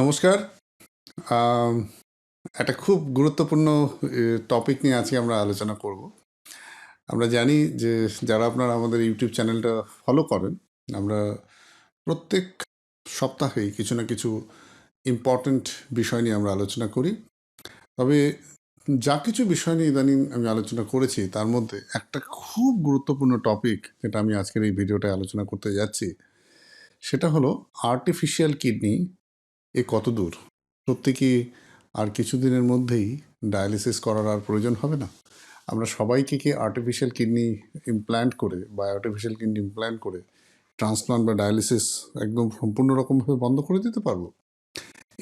নমস্কার। একটা খুব গুরুত্বপূর্ণ টপিক নিয়ে আজকে আমরা আলোচনা করব। আমরা জানি যে যারা আপনারা আমাদের ইউটিউব চ্যানেলটা ফলো করেন, আমরা প্রত্যেক সপ্তাহেই কিছু না কিছু ইম্পর্ট্যান্ট বিষয় নিয়ে আমরা আলোচনা করি। তবে যা কিছু বিষয় নিয়ে ইদানিং আমি আলোচনা করেছি, তার মধ্যে একটা খুব গুরুত্বপূর্ণ টপিক যেটা আমি আজকের এই ভিডিওটায় আলোচনা করতে যাচ্ছি, সেটা হলো আর্টিফিশিয়াল কিডনি এ কত দূর? সত্যি কি আর কিছুদিনের মধ্যেই ডায়ালিসিস করার আর প্রয়োজন হবে না? আমরা সবাইকে কি আর্টিফিশিয়াল কিডনি ইমপ্ল্যান্ট করে বা আর্টিফিশিয়াল কিডনি ইমপ্ল্যান্ট করে ট্রান্সপ্লান্ট বা ডায়ালিসিস একদম সম্পূর্ণ রকমভাবে বন্ধ করে দিতে পারব?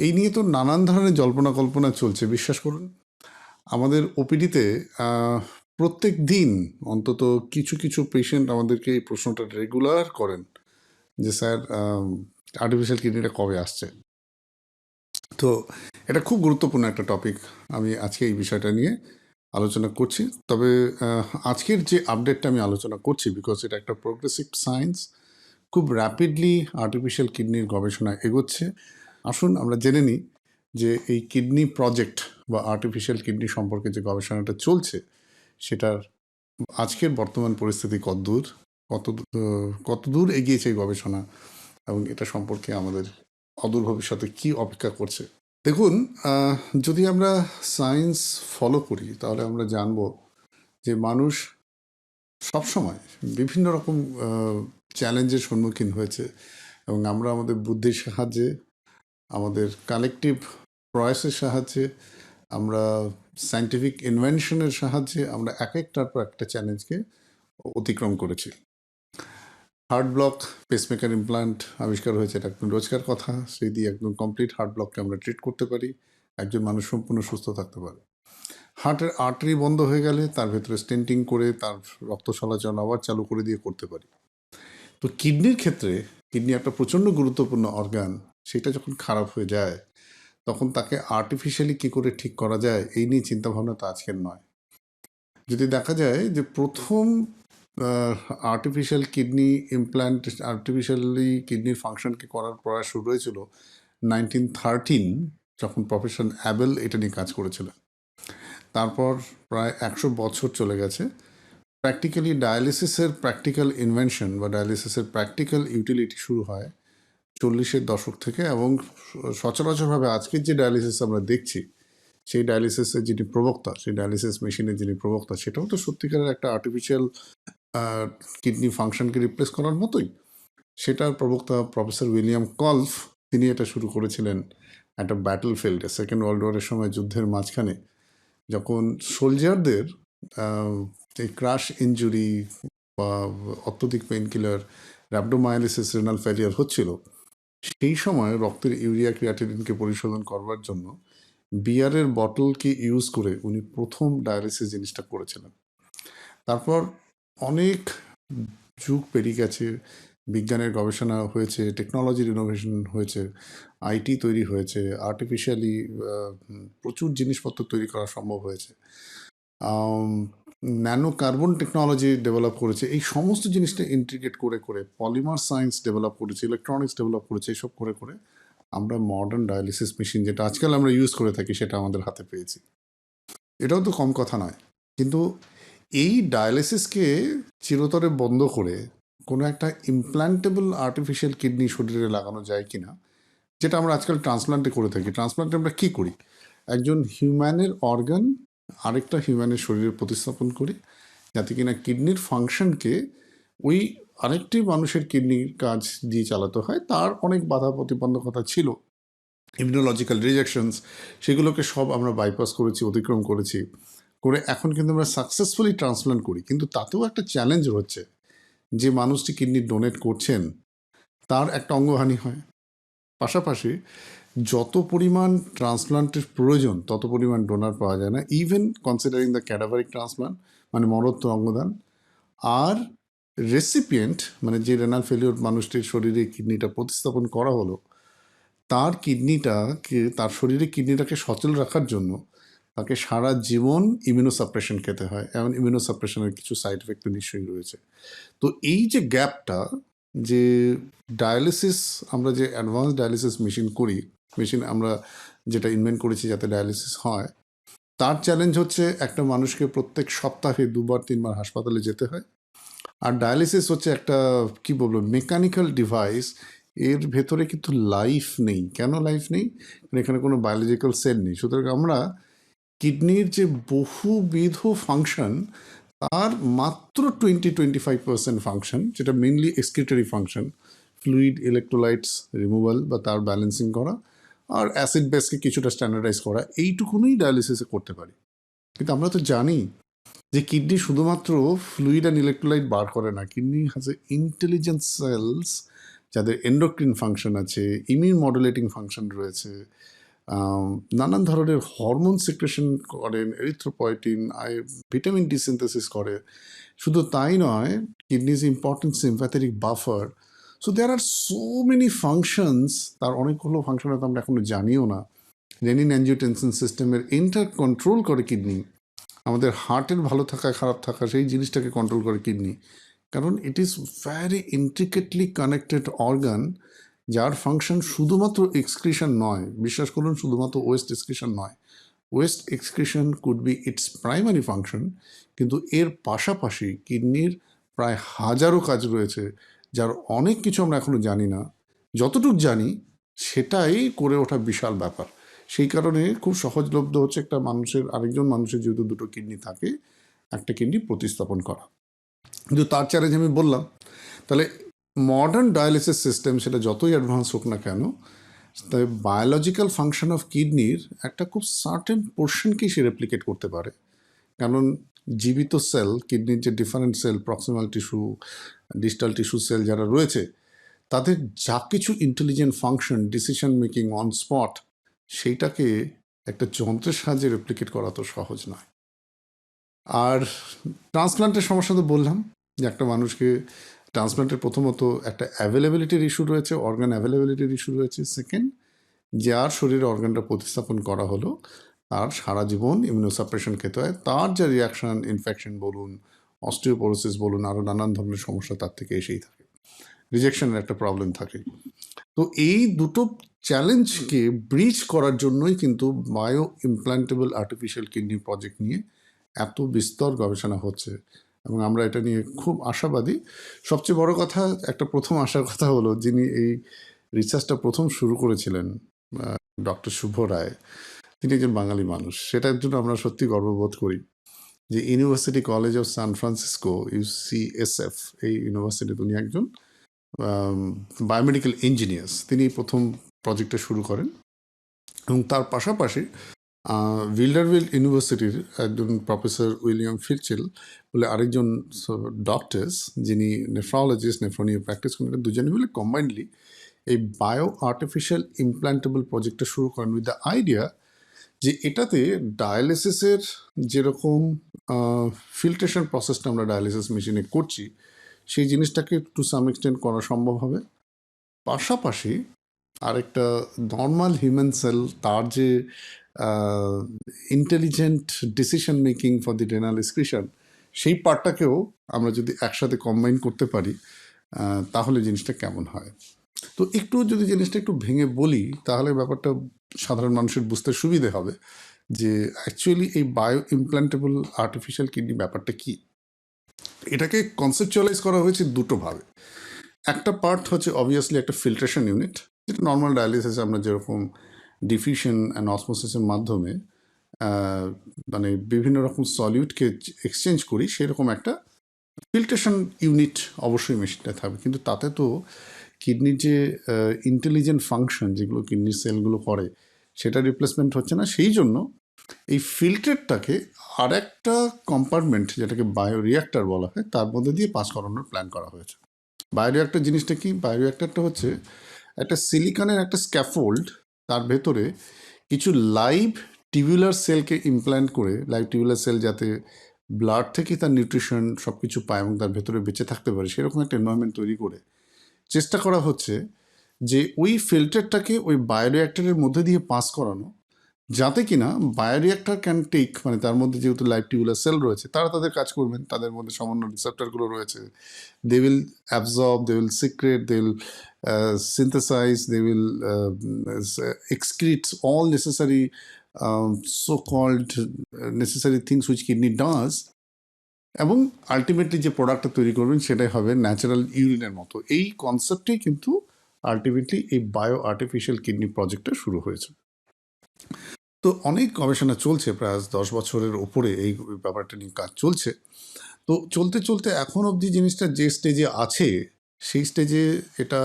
এই নিয়ে তো নানান ধরনের জল্পনা কল্পনা চলছে, বিশ্বাস করুন। আমাদের ওপিডিতে প্রত্যেক দিন অন্তত কিছু কিছু পেশেন্ট আমাদেরকে এই প্রশ্নটা রেগুলার করেন যে, স্যার আর্টিফিশিয়াল কিডনিটা কবে আসছে? তো এটা খুব গুরুত্বপূর্ণ একটা টপিক আমি আজকে এই বিষয়টা নিয়ে আলোচনা করছি। তবে আজকের যে আপডেটটা আমি আলোচনা করছি বিকজ এটা একটা প্রোগ্রেসিভ সায়েন্স খুব র্যাপিডলি আর্টিফিশিয়াল কিডনির গবেষণা এগোচ্ছে। আসুন আমরা জেনে নিই যে এই কিডনি প্রজেক্ট বা আর্টিফিশিয়াল কিডনি সম্পর্কে যে গবেষণাটা চলছে, সেটার আজকের বর্তমান পরিস্থিতি কতদূর কত কতদূর এগিয়েছে এই গবেষণা এবং এটা সম্পর্কে আমাদের অদূর ভবিষ্যতে কি অপেক্ষা করছে? দেখুন যদি আমরা সায়েন্স ফলো করি, তাহলে আমরা জানব যে মানুষ সবসময় বিভিন্ন রকম চ্যালেঞ্জের সম্মুখীন হয়েছে এবং আমরা আমাদের বুদ্ধির সাহায্যে, আমাদের কালেকটিভ প্রয়াসের সাহায্যে, আমরা সায়েন্টিফিক ইনভেনশনের সাহায্যে আমরা এক একটার পর একটা চ্যালেঞ্জকে অতিক্রম করেছি। হার্ট ব্লক পেসমেকার ইমপ্লান্ট আবিষ্কার হয়েছে, এটা একদম রোজকার কথা। সেই দিয়ে একদম কমপ্লিট হার্ট ব্লককে আমরা ট্রিট করতে পারি। একজন মানুষ সম্পূর্ণ সুস্থ থাকতে পারে। হার্টের আর্টারি বন্ধ হয়ে গেলে তার ভেতরে স্টেন্টিং করে তার রক্ত চলাচল আবার চালু করে দিয়ে করতে পারি। তো কিডনির ক্ষেত্রে কিডনি একটা প্রচণ্ড গুরুত্বপূর্ণ অর্গান সেটা যখন খারাপ হয়ে যায়, তখন তাকে আর্টিফিশিয়ালি কী করে ঠিক করা যায়, এই নিয়ে চিন্তাভাবনা তো আজকের নয়। যদি দেখা যায় যে প্রথম আর্টিফিশিয়াল কিডনি ইমপ্ল্যান্ট আর্টিফিশিয়ালি কিডনির ফাংশনকে করার প্রয়াস শুরু হয়েছিল নাইনটিন থার্টিন যখন প্রফেসর অ্যাবেল এটা নিয়ে কাজ করেছিলেন তারপর প্রায় একশো বছর চলে গেছে। প্র্যাকটিক্যালি ডায়ালিসিসের প্র্যাকটিক্যাল ইনভেনশন বা ডায়ালিসিসের প্র্যাকটিক্যাল ইউটিলিটি শুরু হয় চল্লিশের দশক থেকে এবং সচরাচরভাবে আজকের যে ডায়ালিসিস আমরা দেখছি, সেই ডায়ালিসিসের যিনি প্রবক্তা, সেই ডায়ালিসিস মেশিনের যিনি প্রবক্তা, সেটাও তো সত্যিকারের একটা আর্টিফিশিয়াল কিডনি ফাংশনকে রিপ্লেস করার মতোই, সেটার প্রবক্তা প্রফেসর উইলিয়াম কলফ, তিনি এটা শুরু করেছিলেন একটা ব্যাটল ফিল্ডে সেকেন্ড ওয়ার্ল্ড ওয়ারের সময় যুদ্ধের মাঝখানে। যখন সোলজারদের এই ক্রাশ ইঞ্জুরি বা অত্যধিক pain killer rhabdomyolysis renal failure হচ্ছিল, সেই সময় রক্তের ইউরিয়া ক্রিয়াটিনিনকে পরিশোধন করবার জন্য বিয়ারের বটলকে ইউজ করে উনি প্রথম ডায়ালিসিস জিনিসটা করেছিলেন। তারপর অনেক যুগ পেরিয়ে গেছে, বিজ্ঞানের গবেষণা হয়েছে টেকনোলজির ইনোভেশন হয়েছে আইটি তৈরি হয়েছে আর্টিফিশিয়ালি প্রচুর জিনিসপত্র তৈরি করা সম্ভব হয়েছে। ন্যানো কার্বন টেকনোলজি ডেভেলপ করেছে, এই সমস্ত জিনিসটা ইন্টিগ্রেট করে করে পলিমার সায়েন্স ডেভেলপ করেছে ইলেকট্রনিক্স ডেভেলপ করেছে, এইসব করে করে আমরা মডার্ন ডায়ালিসিস মেশিন যেটা আজকাল আমরা ইউজ করে থাকি, সেটা আমাদের হাতে পেয়েছি। এটাও তো কম কথা নয়, কিন্তু এই ডায়ালিসিসকে চিরতরে বন্ধ করে কোনো একটা ইমপ্ল্যান্টেবল আর্টিফিশিয়াল কিডনি শরীরে লাগানো যায় কি না যেটা আমরা আজকাল ট্রান্সপ্লান্টে করে থাকি। ট্রান্সপ্লান্টে আমরা কী করি? একজন হিউম্যানের অর্গান আরেকটা হিউম্যানের শরীরে প্রতিস্থাপন করি, যাতে কিনা কিডনির ফাংশনকে ওই আরেকটি মানুষের কিডনির কাজ দিয়ে চালাতে হয়। তার অনেক বাধা প্রতিবন্ধকতা ছিল। ইমিউনোলজিক্যাল রিজেকশনস সেগুলোকে সব আমরা বাইপাস করেছি, অতিক্রম করেছি। করে এখন কিন্তু আমরা সাকসেসফুলি ট্রান্সপ্লান্ট করি। কিন্তু তাতেও একটা চ্যালেঞ্জ হচ্ছে যে মানুষটি কিডনি ডোনেট করছেন, তার একটা অঙ্গহানি হয়। পাশাপাশি যত পরিমাণ ট্রান্সপ্লান্টের প্রয়োজন, তত পরিমাণ ডোনার পাওয়া যায় না। Even considering the cadaveric transplant মানে মরত্ব অঙ্গদান, আর রেসিপিয়েন্ট মানে যে রেনাল ফেলিওর মানুষটির শরীরে কিডনিটা প্রতিস্থাপন করা হলো, তার কিডনিটাকে, তার শরীরে কিডনিটাকে সচল রাখার জন্য তাকে সারা জীবন ইমিউনোসাপ্রেশন খেতে হয় এমন ইমিউনোসাপ্রেশনের কিছু সাইড এফেক্ট নিশ্চয়ই রয়েছে। তো এই যে গ্যাপটা যে ডায়ালিসিস আমরা যে অ্যাডভান্স ডায়ালিসিস মেশিন করি মেশিন আমরা যেটা ইনভেন্ট করেছি যাতে ডায়ালিসিস হয়, তার চ্যালেঞ্জ হচ্ছে একটা মানুষকে প্রত্যেক সপ্তাহে দুবার, তিনবার হাসপাতালে যেতে হয়। আর ডায়ালিসিস হচ্ছে একটা, কি বলব মেকানিক্যাল ডিভাইস এর ভেতরে কিন্তু লাইফ নেই। কেন লাইফ নেই? এখানে কোনো বায়োলজিক্যাল সেল নেই। সুতরাং আমরা কিডনির যে বহুবিধ ফাংশন তার মাত্র twenty twenty five percent function যেটা mainly excretory function fluid electrolytes removal বা তার ব্যালেন্সিং করা, আর অ্যাসিড বেসকে কিছুটা স্ট্যান্ডার্ডাইজ করা, এইটুকুনই ডায়ালিসিসে করতে পারি। কিন্তু আমরা তো জানি যে কিডনি শুধুমাত্র ফ্লুইড অ্যান্ড ইলেকট্রোলাইট বার করে না, kidney has a intelligent cells যাদের এন্ডোক্রিন ফাংশন আছে ইমিউন মডুলেটিং ফাংশন রয়েছে নানান ধরনের হরমোন সিক্রেশন করেন এরিথ্রোপয়েটিন আই ভিটামিন ডি সিনথেসিস করে। শুধু তাই নয় kidney is important sympathetic buffer so there are so many functions তার অনেকগুলো ফাংশন হয়তো আমরা এখনও জানিও না। রেনিন অ্যাঞ্জিওটেনসিন সিস্টেমের ইন্টার কন্ট্রোল করে কিডনি আমাদের হার্টের ভালো থাকা, খারাপ থাকা, সেই জিনিসটাকে কন্ট্রোল করে কিডনি কারণ it is very intricately connected organ যার ফাংশন শুধুমাত্র এক্সক্রিশন নয়, বিশ্বাস করুন, শুধুমাত্র ওয়েস্ট এক্সক্রিশন নয়। Waste excretion could be its primary function কিন্তু এর পাশাপাশি কিডনির প্রায় হাজারো কাজ রয়েছে, যার অনেক কিছু আমরা এখনও জানি না। যতটুকু জানি, সেটাই করে ওঠা বিশাল ব্যাপার। সেই কারণে খুব সহজলভ্য হচ্ছে একটা মানুষের, আরেকজন মানুষের যেহেতু দুটো কিডনি থাকে, একটা কিডনি প্রতিস্থাপন করা। কিন্তু তার চ্যালেঞ্জ আমি বললাম। তাহলে মডার্ন ডায়ালিসিস সিস্টেম সেটা যতই অ্যাডভান্স হোক না কেন তবে বায়োলজিক্যাল ফাংশন অফ কিডনির একটা খুব সার্টেন পোর্শনকেই সে রেপ্লিকেট করতে পারে। কারণ জীবিত সেল কিডনির যে different cell proximal tissue digital tissue cell যারা রয়েছে, তাদের যা কিছু intelligent function decision making on spot সেইটাকে একটা যন্ত্রের সাহায্যে রেপ্লিকেট করা তো সহজ নয়। আর ট্রান্সপ্লান্টের সমস্যা তো বললাম, যে একটা মানুষকে ট্রান্সপ্লান্টের প্রথমত একটা অ্যাভেলেবিলিটির ইস্যু রয়েছে অর্গান অ্যাভেলেবিলিটির ইস্যু রয়েছে। সেকেন্ড যার শরীরে অর্গানটা প্রতিস্থাপন করা হলো, তার সারা জীবন ইমিউনোসাপ্রেশন খেতে হয়। তার যা রিয়াকশন ইনফেকশন বলুন অস্টিওপোরোসিস বলুন আরও নানান ধরনের সমস্যা তার থেকে এসেই থাকে। রিজেকশনের একটা প্রবলেম থাকে। তো এই দুটো চ্যালেঞ্জকে ব্রিজ করার জন্যই কিন্তু bio implantable artificial kidney project নিয়ে এত বিস্তর গবেষণা হচ্ছে। এবং আমরা এটা নিয়ে খুব আশাবাদী। সবচেয়ে বড় কথা, একটা প্রথম আশার কথা হলো, যিনি এই রিসার্চটা প্রথম শুরু করেছিলেন ডক্টর শুভ রায়, তিনি একজন বাঙালি মানুষ। সেটার জন্য আমরা সত্যি গর্ববোধ করি যে university college of San Francisco UCSF এই ইউনিভার্সিটি উনি একজন বায়োমেডিক্যাল ইঞ্জিনিয়ার্স তিনি প্রথম প্রজেক্টটা শুরু করেন এবং তার পাশাপাশি উইল্ডারভিল ইউনিভার্সিটির একজন প্রফেসর উইলিয়াম ফিরচিল বলে আরেকজন ডক্টরস যিনি নেফ্রোলজিস্ট নেফ্রোনিও প্র্যাকটিস করেন দুজনে মিলে কম্বাইন্ডলি এই বায়ো আর্টিফিশিয়াল ইমপ্ল্যান্টেবল প্রজেক্টটা শুরু করেন উইথ দ্য আইডিয়া যে এটাতে ডায়ালিসিসের যেরকম ফিল্ট্রেশন প্রসেসটা আমরা ডায়ালিসিস মেশিনে করছি, সেই জিনিসটাকে টু সাম এক্সটেন্ট করা সম্ভব হবে। পাশাপাশি আরেকটা নর্মাল হিউম্যান সেল তার যে intelligent decision making for the renal excretion সেই পার্টটাকেও আমরা যদি একসাথে কম্বাইন করতে পারি তাহলে জিনিসটা কেমন হয়? তো একটু যদি জিনিসটা একটু ভেঙে বলি, তাহলে ব্যাপারটা সাধারণ মানুষের বুঝতে সুবিধে হবে যে অ্যাকচুয়ালি এই বায়ো ইমপ্ল্যান্টেবল আর্টিফিশিয়াল কিডনি ব্যাপারটা কি? এটাকে কনসেপচুয়ালাইজ করা হয়েছে দুটোভাবে একটা পার্ট হচ্ছে অবভিয়াসলি একটা ফিল্ট্রেশন ইউনিট যেটা নর্মাল ডায়ালিসিস আমরা যেরকম ডিফিউশন অ্যান্ড অসমোসিসের মাধ্যমে মানে বিভিন্ন রকম সলিউটকে এক্সচেঞ্জ করি, সেরকম একটা ফিল্ট্রেশন ইউনিট অবশ্যই মেশিনটা থাকবে। কিন্তু তাতে তো কিডনির যে ইন্টেলিজেন্ট ফাংশন যেগুলো কিডনির সেলগুলো করে, সেটা রিপ্লেসমেন্ট হচ্ছে না। সেই জন্য এই ফিল্টারটাকে আর একটা কম্পার্টমেন্ট যেটাকে বায়ো রিয়াক্টার বলা হয়, তার মধ্যে দিয়ে পাস করানোর প্ল্যান করা হয়েছে। বায়ো রিয়াক্টার জিনিসটা কি? বায়ো রিয়াক্টারটা হচ্ছে একটা সিলিকনের একটা স্ক্যাফোল্ড তার ভেতরে কিছু লাইভ টিবিউলার সেলকে ইমপ্ল্যান্ট করে লাইভ টিবিউলার সেল যাতে ব্লাড থেকে তার নিউট্রিশন সব কিছু পায় এবং তার ভেতরে বেঁচে থাকতে পারে, সেরকম একটা এনভায়রনমেন্ট তৈরি করে। চেষ্টা করা হচ্ছে যে ওই ফিল্টারটাকে ওই বায়োরিয়াক্টারের মধ্যে দিয়ে পাস করানো যাতে কিনা বায়োরিয়াক্টর ক্যান টেক মানে তার মধ্যে যেহেতু লাইভ টিউবুলার সেল রয়েছে, তারা তাদের কাজ করবেন। তাদের মধ্যে সামান্য রিসেপ্টারগুলো রয়েছে। They will absorb they will secrete they will synthesize they will excrete all necessary so called necessary things which kidney does এবং আলটিমেটলি যে প্রোডাক্টটা তৈরি করবেন সেটাই হবে ন্যাচারাল ইউরিনের মতো। এই কনসেপ্টেই কিন্তু আলটিমেটলি এই বায়ো আর্টিফিশিয়াল কিডনি প্রজেক্টটা শুরু হয়েছে। তো অনেক গবেষণা চলছে প্রায় দশ বছরের ওপরে এই ব্যাপারটা নিয়ে কাজ চলছে। তো চলতে চলতে এখন অবধি জিনিসটা যে স্টেজে আছে, সেই স্টেজে এটা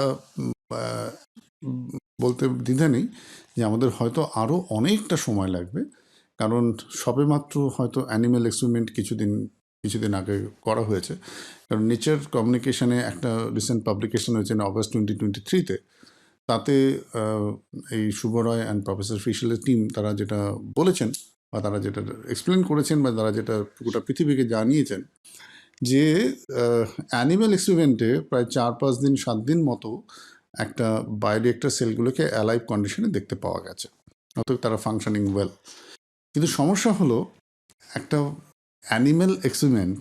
বলতে দ্বিধা নেই যে আমাদের হয়তো আরও অনেকটা সময় লাগবে। কারণ সবেমাত্র হয়তো অ্যানিম্যাল এক্সপেরিমেন্ট কিছুদিন কিছুদিন আগে করা হয়েছে। কারণ নেচার কমিউনিকেশানে একটা রিসেন্ট পাবলিকেশন হয়েছে অগস্ট টোয়েন্টি টোয়েন্টি থ্রিতে তাতে এই শুভ রায় অ্যান্ড প্রফেসর ফিশালের টিম তারা যেটা বলেছেন বা তারা যেটা এক্সপ্লেন করেছেন বা তারা যেটা গোটা পৃথিবীকে জানিয়েছেন যে অ্যানিম্যাল এক্সপেরিমেন্টে প্রায় চার পাঁচ দিন, সাত দিন মতো একটা বায়োরিয়েক্টর সেলগুলোকে অ্যালাইভ কন্ডিশনে দেখতে পাওয়া গেছে। অতএব তারা ফাংশনিং ওয়েল কিন্তু সমস্যা হলো, একটা অ্যানিম্যাল এক্সপেরিমেন্ট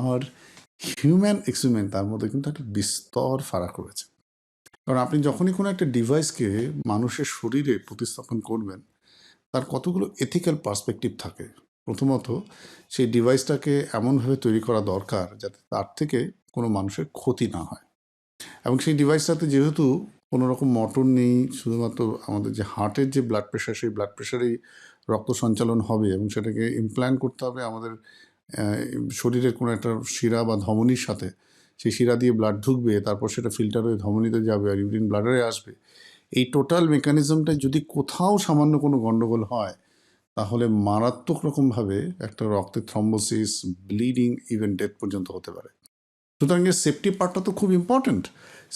আর হিউম্যান এক্সপেরিমেন্ট তার মধ্যে কিন্তু একটা বিস্তর ফারাক রয়েছে। কারণ আপনি যখনই কোনো একটা ডিভাইসকে মানুষের শরীরে প্রতিস্থাপন করবেন, তার কতগুলো এথিক্যাল পার্সপেক্টিভ থাকে? প্রথমত, সেই ডিভাইসটাকে এমনভাবে তৈরি করা দরকার যাতে তার থেকে কোনো মানুষের ক্ষতি না হয়। এবং সেই ডিভাইসটাতে যেহেতু কোনো রকম মোটর নেই, শুধুমাত্র আমাদের যে হার্টের যে ব্লাড প্রেশার সেই ব্লাড প্রেশারেই রক্ত সঞ্চালন হবে এবং সেটাকে ইমপ্ল্যান্ট করতে হবে আমাদের শরীরের কোনো একটা শিরা বা ধমনির সাথে সেই শিরা দিয়ে ব্লাড ঢুকবে, তারপর সেটা ফিল্টার হয়ে ধমনিতে যাবে আর ইউরিন ব্লাডারে আসবে। এই টোটাল মেকানিজমটায় যদি কোথাও সামান্য কোনো গণ্ডগোল হয়, তাহলে মারাত্মক রকমভাবে একটা রক্তের থ্রম্বোসিস ব্লিডিং ইভেন ডেথ পর্যন্ত হতে পারে। সুতরাং এর সেফটি পার্টটা তো খুব ইম্পর্ট্যান্ট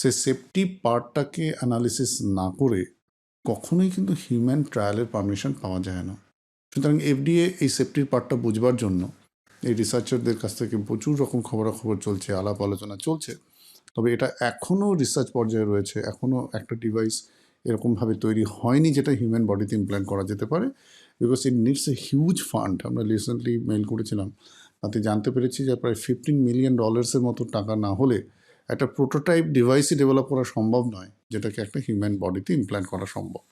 সে সেফটি পার্টটাকে অ্যানালিসিস না করে কখনোই কিন্তু হিউম্যান ট্রায়ালের পারমিশন পাওয়া যায় না। সুতরাং এফডিএ এই সেফটির পার্টটা বুঝবার জন্য এই রিসার্চারদের কাছ থেকে প্রচুর রকম খবরাখবর চলছে, আলাপ আলোচনা চলছে। তবে এটা এখনও রিসার্চ পর্যায়ে রয়েছে এখনও একটা ডিভাইস এরকমভাবে তৈরি হয়নি যেটা হিউম্যান বডিতে ইমপ্ল্যান্ট করা যেতে পারে because it needs a huge fund আমরা রিসেন্টলি মেইল করেছিলাম, তাতে জানতে পেরেছি যে প্রায় ফিফটিন মিলিয়ন ডলার্সের মতো টাকা না হলে একটা প্রোটোটাইপ ডিভাইসই ডেভেলপ করা সম্ভব নয়, যেটাকে একটা হিউম্যান বডিতে ইমপ্ল্যান্ট করা সম্ভব।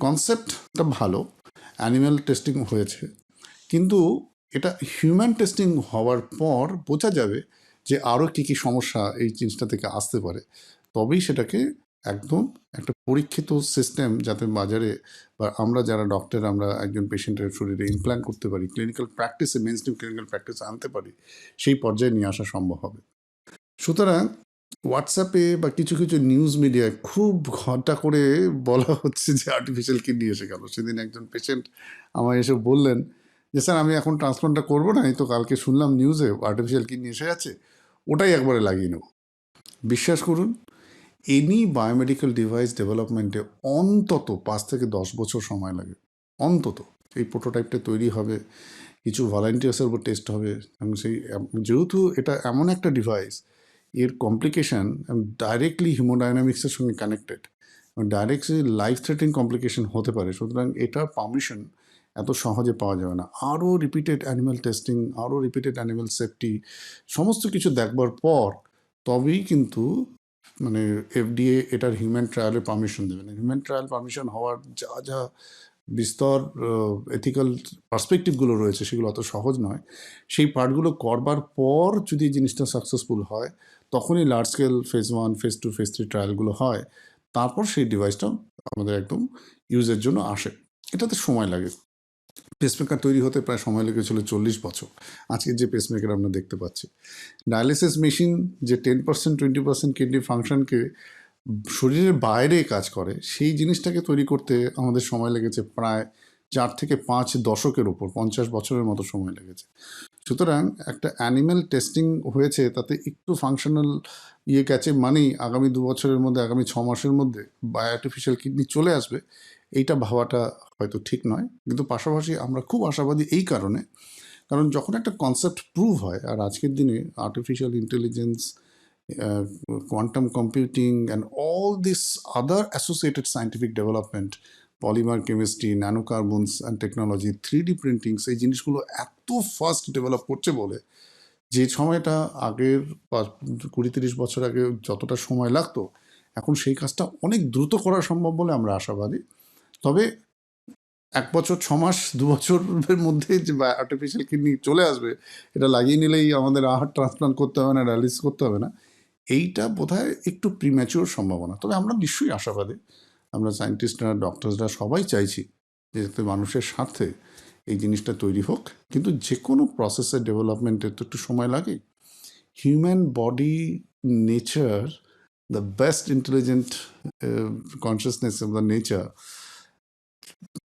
কনসেপ্টটা ভালো অ্যানিম্যাল টেস্টিং হয়েছে, কিন্তু এটা হিউম্যান টেস্টিং হওয়ার পর বোঝা যাবে যে আরও কী কী সমস্যা এই জিনিসটা থেকে আসতে পারে। তবেই সেটাকে একদম একটা পরীক্ষিত সিস্টেম যাতে বাজারে বা আমরা যারা ডক্টর আমরা একজন পেশেন্টের শরীরে ইমপ্ল্যান্ট করতে পারি ক্লিনিক্যাল প্র্যাকটিসে মেন স্ট্রিম ক্লিনিক্যাল প্র্যাকটিসে আনতে পারি, সেই পর্যায়ে নিয়ে আসা সম্ভব হবে। সুতরাং হোয়াটসঅ্যাপে বা কিছু কিছু নিউজ মিডিয়ায় খুব ঘণ্টা করে বলা হচ্ছে যে আর্টিফিশিয়াল কিডনি এসে গেল। সেদিন একজন পেশেন্ট আমায় এসে বললেন যে, স্যার, আমি এখন ট্রান্সপ্লান্টটা করব না, এই তো কালকে শুনলাম নিউজে আর্টিফিশিয়াল কিডনি এসে গেছে, ওটাই একবারে লাগিয়ে নেব। বিশ্বাস করুন এনি বায়োমেডিক্যাল ডিভাইস ডেভেলপমেন্টে অন্তত পাঁচ থেকে দশ বছর সময় লাগে, অন্তত। এই প্রোটোটাইপটা তৈরি হবে, কিছু ভলান্টিয়ার্সের উপর টেস্ট হবে, এবং সেই যেহেতু এটা এমন একটা ডিভাইস এর কমপ্লিকেশান ডাইরেক্টলি হিমোডাইনামিক্সের সঙ্গে connected directly life threatening complication হতে পারে, সুতরাং এটার পারমিশন এত সহজে পাওয়া যাবে না। আরও রিপিটেড অ্যানিম্যাল টেস্টিং আরও রিপিটেড অ্যানিম্যাল সেফটি সমস্ত কিছু দেখবার পর তবেই কিন্তু মানে এফডিএ এটার হিউম্যান ট্রায়ালের পারমিশন দেবে। না হিউম্যান ট্রায়াল পারমিশন হওয়ার যা যা বিস্তর এথিক্যাল পার্সপেক্টিভগুলো রয়েছে সেগুলো অত সহজ নয়। সেই পার্টগুলো করবার পর যদি জিনিসটা সাকসেসফুল হয়, তখনই large scale phase one phase two phase three ট্রায়ালগুলো হয়। তারপর সেই ডিভাইসটা আমাদের একদম ইউজের জন্য আসে। এটাতে সময় লাগে। পেসমেকার তৈরি হতে প্রায় সময় লেগেছিল চল্লিশ বছর। আজকের যে পেসমেকার আমরা দেখতে পাচ্ছি। ডায়ালিসিস মেশিন যে ten percent twenty percent kidney ফাংশনকে শরীরের বাইরে কাজ করে, সেই জিনিসটাকে তৈরি করতে আমাদের সময় লেগেছে প্রায় চার থেকে পাঁচ দশকের উপর, পঞ্চাশ বছরের মতো সময় লেগেছে। সুতরাং একটা অ্যানিম্যাল টেস্টিং হয়েছে, তাতে একটু ফাংশনাল ইয়ে গেছে মানেই আগামী দু বছরের মধ্যে, আগামী ছ মাসের মধ্যে বাই আর্টিফিশিয়াল কিডনি চলে আসবে। এইটা ভাবাটা হয়তো ঠিক নয়। কিন্তু পাশাপাশি আমরা খুব আশাবাদী এই কারণে, কারণ যখন একটা কনসেপ্ট প্রুভ হয়, আর আজকের দিনে artificial intelligence quantum computing and all this other associated scientific development polymer chemistry nano carbons and technology three D printings এই জিনিসগুলো এত ফাস্ট ডেভেলপ করছে বলে, যে সময়টা আগের কুড়ি তিরিশ বছর আগে যতটা সময় লাগতো, এখন সেই কাজটা অনেক দ্রুত করা সম্ভব বলে আমরা আশাবাদী। তবে এক বছর, ছ মাস, দু বছরের মধ্যে যে আর্টিফিশিয়াল কিডনি চলে আসবে, এটা লাগিয়ে নিলেই আমাদের আহার ট্রান্সপ্লান্ট করতে হবে না ডায়ালিসিস করতে হবে না। এইটা বোধহয় একটু প্রিম্যাচিওর সম্ভাবনা। তবে আমরা নিশ্চয়ই আশাবাদী। আমরা সায়েন্টিস্টরা ডক্টরসরা সবাই চাইছি যে মানুষের স্বার্থে এই জিনিসটা তৈরি হোক। কিন্তু যে কোনো প্রসেসের ডেভেলপমেন্টে তো একটু সময় লাগে human body nature the best intelligent consciousness of the nature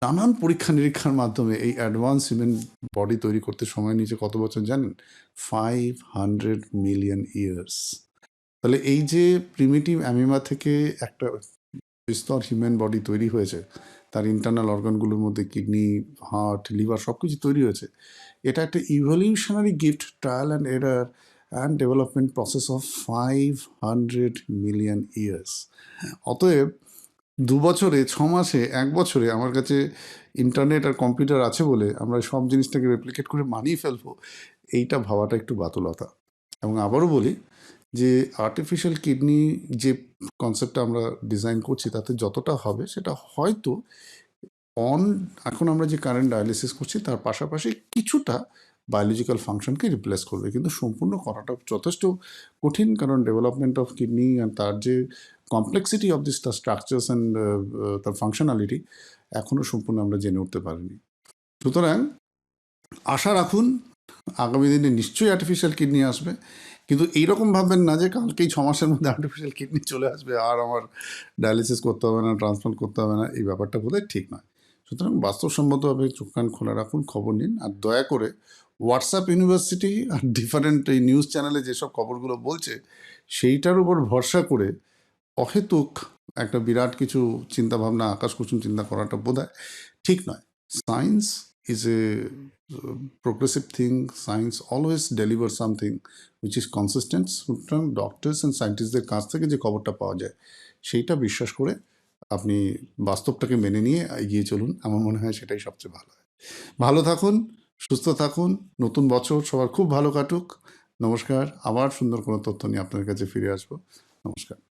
নানান পরীক্ষা নিরীক্ষার মাধ্যমে এই অ্যাডভান্স হিউম্যান বডি তৈরি করতে সময় নিয়েছে কত বছর জানেন? ফাইভ হান্ড্রেড মিলিয়ন ইয়ার্স তাহলে এই যে প্রিমিটিভ অ্যামিমা থেকে একটা বিস্তর হিউম্যান বডি তৈরি হয়েছে, তার ইন্টারনাল অর্গানগুলোর মধ্যে কিডনি হার্ট লিভার সব কিছু তৈরি হয়েছে, এটা একটা evolutionary gift trial and error and development process of five hundred million years অতএব দু বছরে, ছ মাসে, এক বছরে আমার কাছে ইন্টারনেট আর কম্পিউটার আছে বলে আমরা সব জিনিসটাকে রেপ্লিকেট করে মানিয়ে ফেলব, এইটা ভাবাটা একটু বাতুলতা। এবং আবারও বলি যে আর্টিফিশিয়াল কিডনি যে কনসেপ্টটা আমরা ডিজাইন করছি, তাতে যতটা হবে সেটা হয়তো অন এখন আমরা যে কারেন্ট ডায়ালিসিস করছি, তার পাশাপাশি কিছুটা বায়োলজিক্যাল ফাংশনকে রিপ্লেস করবে। কিন্তু সম্পূর্ণ করাটা যথেষ্ট কঠিন, কারণ ডেভেলপমেন্ট অফ কিডনি অ্যান্ড তার যে কমপ্লেক্সিটি অফ দিস তার স্ট্রাকচার্স অ্যান্ড তার ফাংশনালিটি এখনও সম্পূর্ণ আমরা জেনে উঠতে পারিনি। সুতরাং আশা রাখুন আগামী দিনে নিশ্চয়ই আর্টিফিশিয়াল কিডনি আসবে, কিন্তু এইরকম ভাববেন না যে কালকেই ছ মাসের মধ্যে আর্টিফিশিয়াল কিডনি চলে আসবে, আর আমার ডায়ালিসিস করতে হবে না ট্রান্সপ্লান্ট করতে হবে না, এই ব্যাপারটা বোধহয় ঠিক নয়। সুতরাং বাস্তবসম্মতভাবে চোখ কান খোলা রাখুন, খবর নিন, আর দয়া করে হোয়াটসঅ্যাপ ইউনিভার্সিটি আর ডিফারেন্ট এই নিউজ চ্যানেলে যেসব খবরগুলো বলছে, সেইটার উপর ভরসা করে অহেতুক একটা বিরাট কিছু চিন্তাভাবনা, আকাশ কুসুম চিন্তা করাটা বোধ ঠিক নয়। Science is a progressive thing science always deliver something which is consistent সুতরাং ডক্টরস অ্যান্ড সায়েন্টিস্টদের কাছ থেকে যে খবরটা পাওয়া যায়। সেইটা বিশ্বাস করে আপনি বাস্তবটাকে মেনে নিয়ে এগিয়ে চলুন। আমার মনে হয় সেটাই সবচেয়ে ভালো। হয় ভালো থাকুন, সুস্থ থাকুন। নতুন বছর সবার খুব ভালো কাটুক। নমস্কার। আবার সুন্দর কোনো তথ্য নিয়ে আপনার কাছে ফিরে আসব। নমস্কার।